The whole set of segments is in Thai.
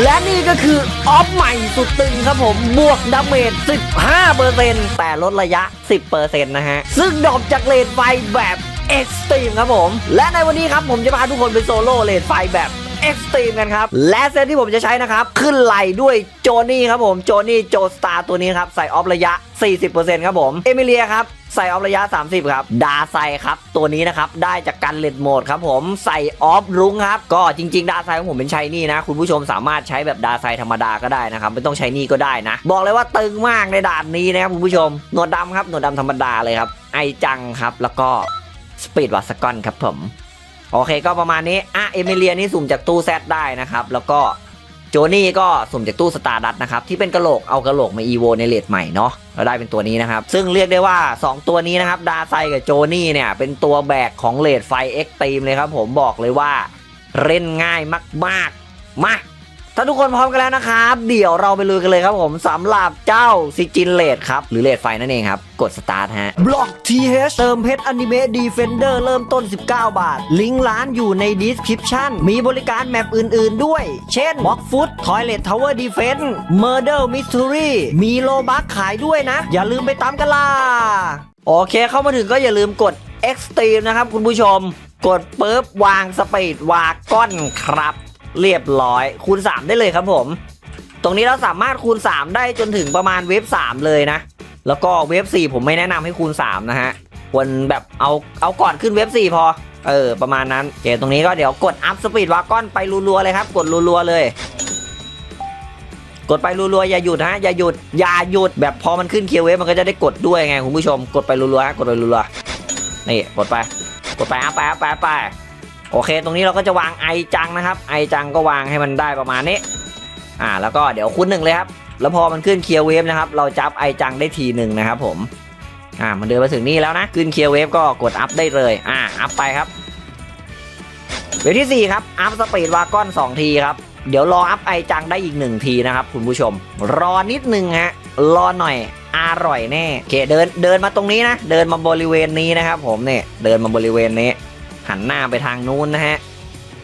และนี่ก็คือ ออฟใหม่สุดตึงครับผม บวกดาเมจ 15%แต่ลดระยะ 10%นะฮะ ซึ่งดรอปจากเลนไฟแบบเอ็กซ์ตรีมครับผม และในวันนี้ครับผมจะพาทุกคนไปโซโล่เลนไฟแบบเอ็กซ์ตรีมกันครับ และเซตที่ผมจะใช้นะครับ ขึ้นไหลด้วยโจนี่ครับผม โจนี่โจสตาร์ตัวนี้ครับ ใส่ออฟระยะ 40%ครับผม เอมิเลียครับ ใส่ออฟระยะ 30 ครับ ดาไซครับ ตัวนี้นะครับ ได้จากการเลดโหมดครับผมใส่ออฟรุ้งครับ ก็จริง ๆ ดาไซของผมเป็นใช้นี่นะ คุณผู้ชมสามารถใช้แบบดาไซธรรมดาก็ได้นะครับ ไม่ต้องใช้นี่ก็ได้นะ บอกเลยว่าตึงมากในด่านนี้นะครับคุณผู้ชม หนวดดำครับ หนวดดำธรรมดาเลยครับ ไอจังครับ แล้วก็สปีดวัสกอนครับผม โอเคก็ประมาณนี้อะเอมิเลียนี่สุ่มจากตู้แซดได้นะครับ แล้วก็ โจนี่ก็สุ่มจากตู้สตาร์ดัตนะครับที่เป็นกระโหลกเอากระโหลกมาอีโวในเลดใหม่เนาะเราได้เป็นตัวนี้นะครับ ซึ่งเรียกได้ว่า 2 ตัวนี้นะครับ ดาไซกับโจนี่เนี่ย เป็นตัวแบกของเลดไฟเอ็กตีมเลยครับผมบอกเลยว่าเล่นง่ายมาก ๆ มาก ถ้าทุกคนพร้อมกันแล้วนะครับ เดี๋ยวเราไปลุยกันเลยครับผมสำหรับเจ้าซิจินเลดครับ หรือเลดไฟนั่นเองครับ กดสตาร์ทฮะบล็อก TH เติมเพชรอนิเมะดีเฟนเดอร์เริ่มต้น 19 บาท ลิงก์ร้านอยู่ในดีสคริปชั่นมีบริการแมปอื่น ๆ ด้วย เช่น b ็อกฟุตทอยเลททาวเวอร์ดีเฟน Murder Mystery มีโลบัคขายด้วยนะ อย่าลืมไปตามกันล่ะโอเคเข้ามาถึงก็อย่าลืมกด Extreme นะครับคุณผู้ชม กดปุ๊บวางสปีดวาก้อนครับ เรียบร้อย คูณ 3 ได้เลยครับผม ตรงนี้เราสามารถคูณ 3 ได้จนถึงประมาณเวฟ3เลยนะ แล้วก็เวฟ4ผมไม่แนะนำให้คูณ 3 นะฮะควรแบบเอาเอาก่อนขึ้นเวฟ4พอ เออ ประมาณนั้นโอเคตรงนี้ก็เดี๋ยวกดอัพสปีดวากอนไปรัวๆเลยครับ กดรัวๆเลยกดไปรัวๆอย่าหยุดฮะอย่าหยุดอย่าหยุดแบบพอมันขึ้นเคียวเวฟมันก็จะได้กดด้วยไงคุณผู้ชม กดไปรัวๆฮะกดไปรัวๆนี่กดไป กดไปอัพไปอัพไปอัพไป โอเค ตรงนี้เราก็จะวางไอจังนะครับ ไอจังก็วางให้มันได้ประมาณนี้ อ่า แล้วก็เดี๋ยวคูณหนึ่งเลยครับ แล้วพอมันขึ้นเคลียร์เวฟนะครับ เราจับไอจังได้ทีหนึ่งนะครับผม อ่า มันเดินมาถึงนี่แล้วนะ ขึ้นเคลียร์เวฟก็กดอัพได้เลย อ่า อัพไปครับ เวฟที่ 4 ครับ อัพสปีดวากอน2ทีครับ เดี๋ยวรออัพไอจังได้อีกหนึ่งทีนะครับคุณผู้ชม รอนิดนึงฮะ รอหน่อยอร่อยแน่โอเคเดินเดินมาตรงนี้นะ เดินมาบริเวณนี้นะครับผมเนี่ย เดินมาบริเวณนี้ หันหน้าไปทางนู้นนะฮะ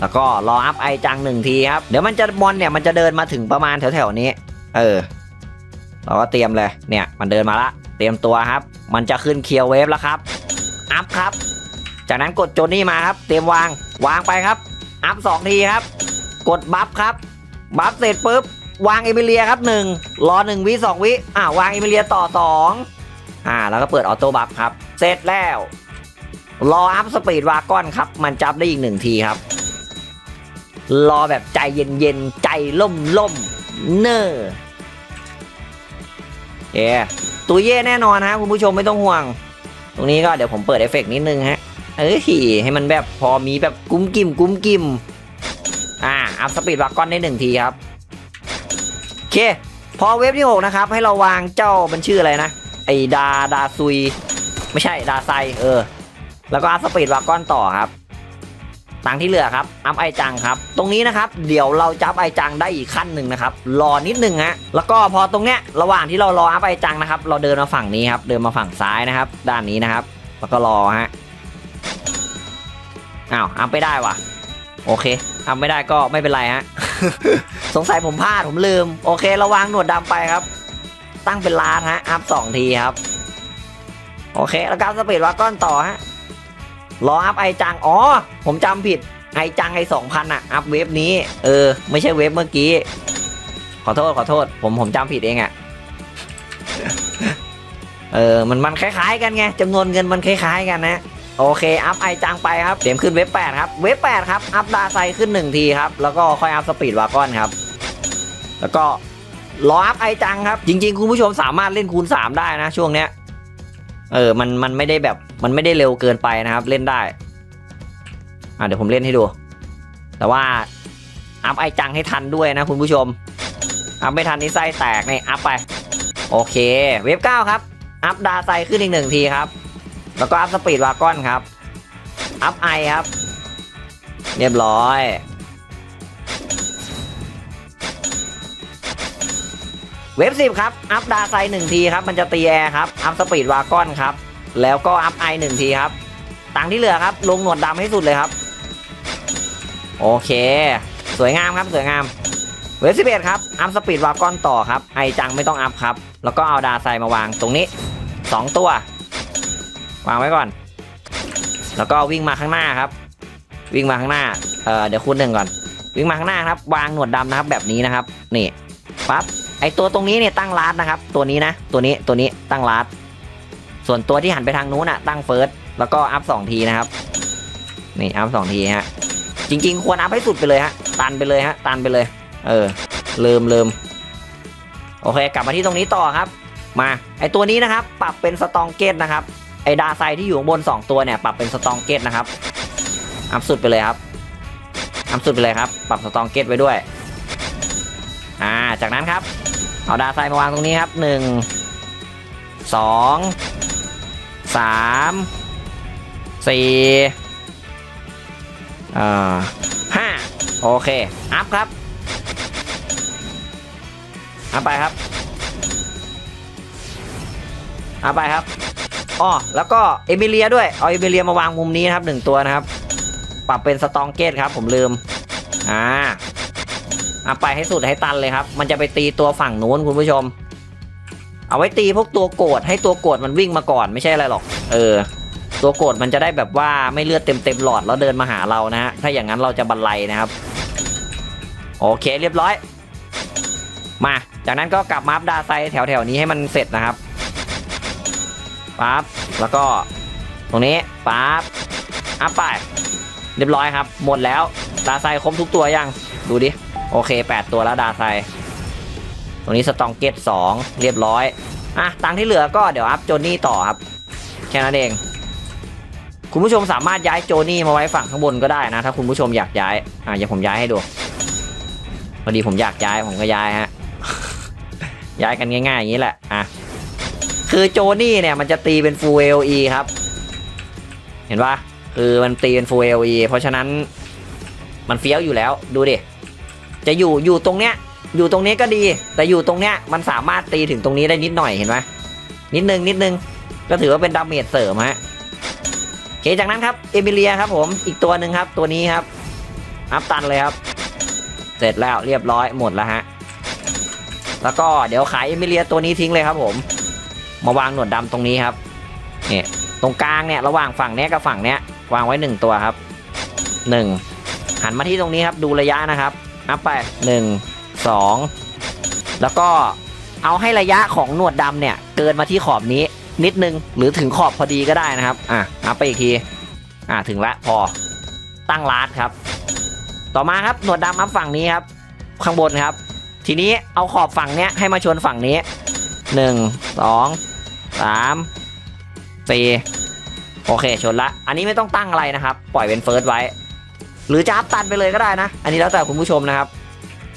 แล้วก็รออัพไอจังหนึ่งทีครับ เดี๋ยวมันจะบอลเนี่ยมันจะเดินมาถึงประมาณแถวๆนี้ เออ เราก็เตรียมเลยเนี่ยมันเดินมาละ เตรียมตัวครับ มันจะขึ้นเคียวเวฟแล้วครับ อัพครับ จากนั้นกดโจนี่มาครับ เตรียมวาง วางไปครับ อัพสองทีครับ กดบัฟครับ บัฟเสร็จปุ๊บวางเอมิเลียครับหนึ่งรอหนึ่งวิสองวิ อ่าวางเอมิเลียต่อสองอ่า แล้วก็เปิดออโต้บัฟครับ เสร็จแล้ว รออัพสปีดวากอนครับ มันจับได้อีกหนึ่งทีครับ รอแบบใจเย็นๆ ใจล่มล่มเนอเย่ตัวเย่แน่นอนฮะคุณผู้ชมไม่ต้องห่วง ตรงนี้ก็เดี๋ยวผมเปิดเอฟเฟกต์นิดนึงฮะ เอ้ยให้มันแบบพอมีแบบกุ้มกิ่มกุ้มกิ่มอ่า อัพสปีดวากอนได้หนึ่งทีครับ โอเค พอเวฟที่ 6 นะครับ ให้เราวางเจ้ามันชื่ออะไรนะ ไอดาดาซุย ไม่ใช่ดาไซ เออ แล้วก็อัพสปีดวากอนต่อครับตังที่เหลือครับ อัพไอจังครับ ตรงนี้นะครับ เดี๋ยวเราจับไอจังได้อีกขั้นหนึ่งนะครับ รอนิดนึงฮะ แล้วก็พอตรงเนี้ย ระหว่างที่เรารออัพไอจังนะครับ เราเดินมาฝั่งนี้ครับ เดินมาฝั่งซ้ายนะครับ ด้านนี้นะครับ แล้วก็รอฮะ อ้าว อัพไม่ได้ว่ะ โอเค อัพไม่ได้ก็ไม่เป็นไรฮะ สงสัยผมพลาดผมลืม โอเคราวางหนวดดำไปครับ ตั้งเป็นล้านฮะ อัพสองทีครับ โอเค แล้วก็สปีดวากอนต่อฮะ รออัพไอจัง อ๋อ ผมจำผิด ไอจังไอสองพันอะอัพเวฟนี้ เออ ไม่ใช่เวฟเมื่อกี้ ขอโทษขอโทษ ผมผมจำผิดเองอะเออ มันมันคล้ายๆกันไงจำนวนเงินมันคล้ายๆกันนะ โอเค อัพไอจังไปครับเตรียมขึ้นเว็บ8ครับ เว็บ8ครับ อัพดาไซขึ้น1ทีครับ แล้วก็ค่อยอัพสปีดวากอนครับ แล้วก็รออัพไอจังครับ จริง ๆ คุณผู้ชมสามารถเล่นคูณ 3 ได้นะช่วงเนี้ย เออ มันมันไม่ได้แบบ มันไม่ได้เร็วเกินไปนะครับเล่นได้ อะเดี๋ยวผมเล่นให้ดู แต่ว่าอัพไอจังให้ทันด้วยนะคุณผู้ชม อัพไม่ทันนี่ไส้แตกนี่อัพไป โอเค เว็บ9ครับ อัพดาไซขึ้นอีกหนึ่งทีครับ แล้วก็อัพสปีดวากอนครับ อัพไอครับ เรียบร้อยเว็บสิบครับ อัพดาไซหนึ่งทีครับ มันจะตีแอร์ครับ อัพสปีดวากอนครับ แล้วก็อัพไอหนึ่งทีครับ ตังที่เหลือครับ ลงหนวดดำให้สุดเลยครับ โอเค สวยงามครับสวยงาม เวสิบเอ็ดครับ อัพสปีดวากอนต่อครับ ไอจังไม่ต้องอัพครับ แล้วก็เอาดาไซมาวางตรงนี้สองตัว วางไว้ก่อน แล้วก็วิ่งมาข้างหน้าครับ วิ่งมาข้างหน้า เออเดี๋ยวคูณหนึ่งก่อน วิ่งมาข้างหน้าครับ วางหนวดดำนะครับแบบนี้นะครับ นี่ปั๊บไอตัวตรงนี้เนี่ยตั้งลาดนะครับ ตัวนี้นะ ตัวนี้ตัวนี้ตั้งลาด ส่วนตัวที่หันไปทางนู้นอะตั้งเฟิร์สแล้วก็อัพสองทีนะครับนี่อัพสองทีฮะจริง ๆ ควรอัพให้สุดไปเลยฮะตันไปเลยฮะตันไปเลย เออลืมลืมโอเค กลับมาที่ตรงนี้ต่อครับ มาไอตัวนี้นะครับ ปรับเป็นสตองเกตนะครับไอดาไซที่อยู่ข้างบน 2 ตัวเนี่ยปรับเป็นสตองเกตนะครับอัพสุดไปเลยครับอัพสุดไปเลยครับ ปรับสตองเกตไว้ด้วยอ่าจากนั้นครับเอาดาไซมาวางตรงนี้ครับหนึ่ง สามสี่อ่าห้าโอเค อัพครับ อัพไปครับ อัพไปครับอ๋อแล้วก็เอมิเลียด้วย เอาเอมิเลียมาวางมุมนี้นะครับหนึ่งตัวนะครับ ปรับเป็นสตองเกตครับ ผมลืม อ่าเอาไปให้สุดให้ตันเลยครับ มันจะไปตีตัวฝั่งนู้นคุณผู้ชม เอาไว้ตีพวกตัวโกรธให้ตัวโกรธมันวิ่งมาก่อนไม่ใช่อะไรหรอก เออ ตัวโกรธมันจะได้แบบว่าไม่เลือดเต็มเต็มหลอดแล้วเดินมาหาเรานะฮะถ้าอย่างนั้นเราจะบันไลนะครับ โอเคเรียบร้อย มา จากนั้นก็กลับมาอัพดาไซแถวๆนี้ให้มันเสร็จนะครับปั๊บแล้วก็ ตรงนี้ปั๊บอัพไป เรียบร้อยครับ หมดแล้วดาไซครบทุกตัวยังดูดิโอเค 8 ตัวแล้วดาไซ ตรงนี้สตองเกต2เรียบร้อยอะตังที่เหลือก็เดี๋ยวอัพโจนี่ต่อครับ แค่นั้นเอง คุณผู้ชมสามารถย้ายโจนี่มาไว้ฝั่งข้างบนก็ได้นะ ถ้าคุณผู้ชมอยากย้ายอะเดี๋ยวผมย้ายให้ดูพอดีผมอยากย้ายผมก็ย้ายฮะย้ายกันง่ายๆอย่างนี้แหละอะคือโจนี่เนี่ยมันจะตีเป็น full LE ครับ เห็นปะคือมันตีเป็น full LE เพราะฉะนั้นมันเฟี้ยวอยู่แล้วดูดิจะอยู่อยู่ตรงเนี้ย อยู่ตรงนี้ก็ดี แต่อยู่ตรงเนี้ยมันสามารถตีถึงตรงนี้ได้นิดหน่อยเห็นไหมนิดนึงนิดนึงก็ถือว่าเป็นดาเมจเสริมฮะโอเคจากนั้นครับเอมิเลียครับผมอีกตัวหนึ่งครับ ตัวนี้ครับอัพตันเลยครับ เสร็จแล้วเรียบร้อยหมดแล้วฮะแล้วก็เดี๋ยวขายเอมิเลียตัวนี้ทิ้งเลยครับผม มาวางหนวดดำตรงนี้ครับเนี่ยตรงกลางเนี่ยระหว่างฝั่งเนี้ยกับฝั่งเนี้ยวางไว้หนึ่งตัวครับหนึ่งหันมาที่ตรงนี้ครับดูระยะนะครับ อัพไปหนึ่ง สองแล้วก็เอาให้ระยะของหนวดดำเนี่ย เกินมาที่ขอบนี้นิดนึงหรือถึงขอบพอดีก็ได้นะครับ อะอัพไปอีกที อะถึงละพอตั้งลาดครับ ต่อมาครับหนวดดำอัพฝั่งนี้ครับ ข้างบนครับ ทีนี้เอาขอบฝั่งเนี้ยให้มาชนฝั่งนี้หนึ่งสองสามสี่โอเคชนละ อันนี้ไม่ต้องตั้งอะไรนะครับ ปล่อยเป็นเฟิร์สไว้ หรือจะอัพตันไปเลยก็ได้นะ อันนี้แล้วแต่คุณผู้ชมนะครับ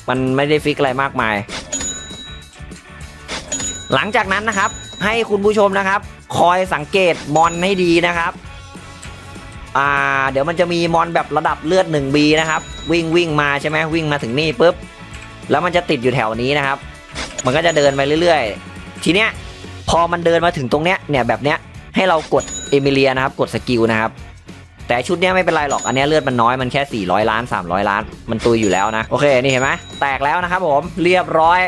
มันไม่ได้ฟิกอะไรมากมาย หลังจากนั้นนะครับ ให้คุณผู้ชมนะครับ คอยสังเกตมอนให้ดีนะครับอ่าเดี๋ยวมันจะมีมอนแบบระดับเลือด 1B นะครับ วิ่งวิ่งมาใช่ไหมวิ่งมาถึงนี่ปุ๊บ แล้วมันจะติดอยู่แถวนี้นะครับ มันก็จะเดินไปเรื่อยๆ ทีเนี้ยพอมันเดินมาถึงตรงเนี้ยเนี่ยแบบเนี้ยให้เรากดเอมิเลียนะครับ กดสกิลนะครับ แต่ชุดเนี้ยไม่เป็นไรหรอกอันเนี้ยเลือดมันน้อยมันแค่ 400 ล้าน 300 ล้าน มันตุยอยู่แล้วนะ โอเคนี่เห็นไหมแตกแล้วนะครับผมเรียบร้อย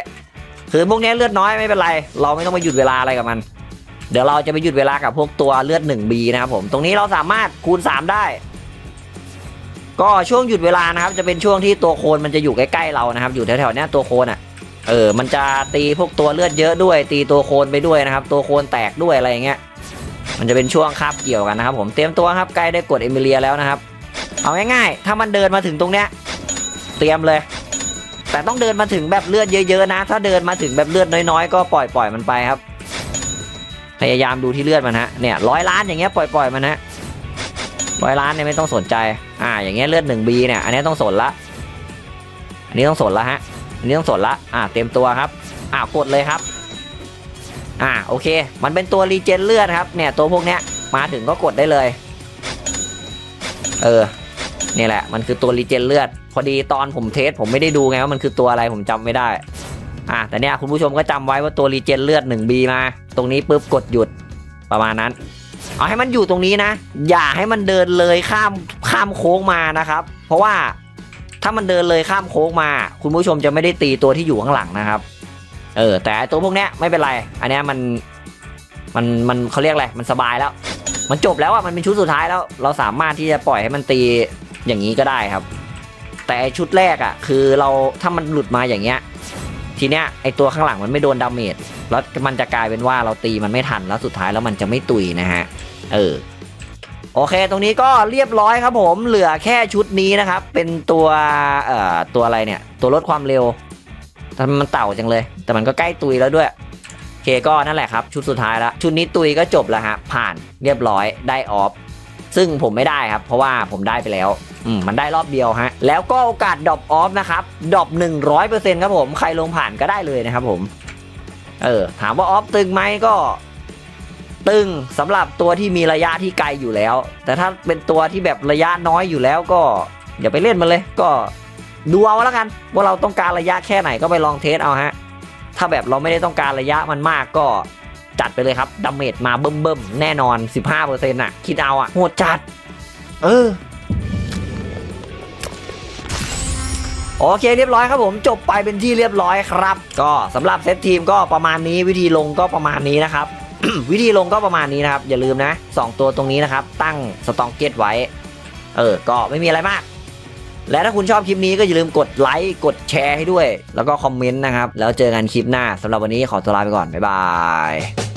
คือพวกเนี้ยเลือดน้อยไม่เป็นไร เราไม่ต้องไปหยุดเวลาอะไรกับมัน เดี๋ยวเราจะไปหยุดเวลากับพวกตัวเลือด 1B นะครับผมตรงนี้เราสามารถคูณ 3 ได้ ก็ช่วงหยุดเวลานะครับ จะเป็นช่วงที่ตัวโคนมันจะอยู่ใกล้ๆเรานะครับ อยู่แถวๆเนี้ยตัวโคนอะเออ มันจะตีพวกตัวเลือดเยอะด้วย ตีตัวโคนไปด้วยนะครับ ตัวโคนแตกด้วยอะไรอย่างเงี้ย มันจะเป็นช่วงคาบเกี่ยวกันนะครับผมเตรียมตัวครับใกล้ได้กดเอมิเลียแล้วนะครับ เอาง่ายๆ ถ้ามันเดินมาถึงตรงเนี้ยเตรียมเลย แต่ต้องเดินมาถึงแบบเลือดเยอะๆนะ ถ้าเดินมาถึงแบบเลือดน้อยๆ ก็ปล่อยปล่อยมันไปครับ พยายามดูที่เลือดมันฮะเนี่ยร้อยล้านอย่างเงี้ยปล่อยปล่อยมันฮะร้อยล้านเนี่ยไม่ต้องสนใจ อ่า อย่างเงี้ยเลือดหนึ่งบีเนี่ยอันนี้ต้องสนละอันนี้ต้องสนละฮะอันนี้ต้องสนละอ่าเตรียมตัวครับอ่ากดเลยครับ อ่าโอเค มันเป็นตัวรีเจนเลือดครับเนี่ยตัวพวกเนี้ยมาถึงก็กดได้เลย เออนี่แหละ มันคือตัวรีเจนเลือด พอดีตอนผมเทส ผมไม่ได้ดูไงว่ามันคือตัวอะไรผมจำไม่ได้ อ่าแต่เนี่ยคุณผู้ชมก็จำไว้ว่าตัวรีเจนเลือด 1B มา ตรงนี้ปุ๊บกดหยุดประมาณนั้น เอาให้มันอยู่ตรงนี้นะ อย่าให้มันเดินเลยข้ามข้ามโค้งมานะครับ เพราะว่าถ้ามันเดินเลยข้ามโค้งมา คุณผู้ชมจะไม่ได้ตีตัวที่อยู่ข้างหลังนะครับ เออ แต่ตัวพวกเนี้ยไม่เป็นไร อันเนี้ยมันมันมันเขาเรียกอะไร มันสบายแล้ว มันจบแล้วอะ มันเป็นชุดสุดท้ายแล้ว เราสามารถที่จะปล่อยให้มันตีอย่างนี้ก็ได้ครับ แต่ชุดแรกอะ คือเราถ้ามันหลุดมาอย่างเงี้ย ทีเนี้ยไอตัวข้างหลังมันไม่โดนดาเมจ แล้วมันจะกลายเป็นว่าเราตีมันไม่ทัน แล้วสุดท้ายแล้วมันจะไม่ตุยนะฮะ เออ โอเค ตรงนี้ก็เรียบร้อยครับผม เหลือแค่ชุดนี้นะครับ เป็นตัว เอ่อ ตัวอะไรเนี่ย ตัวลดความเร็ว มันเต่าจังเลย แต่มันก็ใกล้ตุยแล้วด้วยโอเคก็นั่นแหละครับ ชุดสุดท้ายแล้ว ชุดนี้ตุยก็จบแล้วฮะผ่านเรียบร้อยได้ออฟซึ่งผมไม่ได้ครับ เพราะว่าผมได้ไปแล้วมมันได้รอบเดียวฮะ แล้วก็โอกาสดรอปออฟนะครับดรอปหนึ่งร้อยเปอร์เซ็นต์ครับผมใครลงผ่านก็ได้เลยนะครับผม เออ ถามว่าออฟตึงไหมก็ตึงสำหรับตัวที่มีระยะที่ไกลอยู่แล้ว แต่ถ้าเป็นตัวที่แบบระยะน้อยอยู่แล้วก็อย่าไปเล่นมันเลย ก็ ดูเอาแล้วกัน ว่าเราต้องการระยะแค่ไหนก็ไปลองเทสเอาฮะ ถ้าแบบเราไม่ได้ต้องการระยะมันมากก็จัดไปเลยครับดาเมจมาเบิ่มๆ แน่นอน 15%น่ะ คิดเอาอะโหดจัด เออ โอเคเรียบร้อยครับผมจบไปเป็นที่เรียบร้อยครับ ก็สำหรับเซตทีมก็ประมาณนี้วิธีลงก็ประมาณนี้นะครับ วิธีลงก็ประมาณนี้นะครับ อย่าลืมนะ 2 ตัวตรงนี้นะครับ ตั้งสตองเกตไว้ เออ ก็ไม่มีอะไรมาก และถ้าคุณชอบคลิปนี้ก็อย่าลืมกดไลค์กดแชร์ให้ด้วย แล้วก็คอมเมนต์นะครับ แล้วเจอกันคลิปหน้าสำหรับวันนี้ขอตัวลาไปก่อนบ๊ายบาย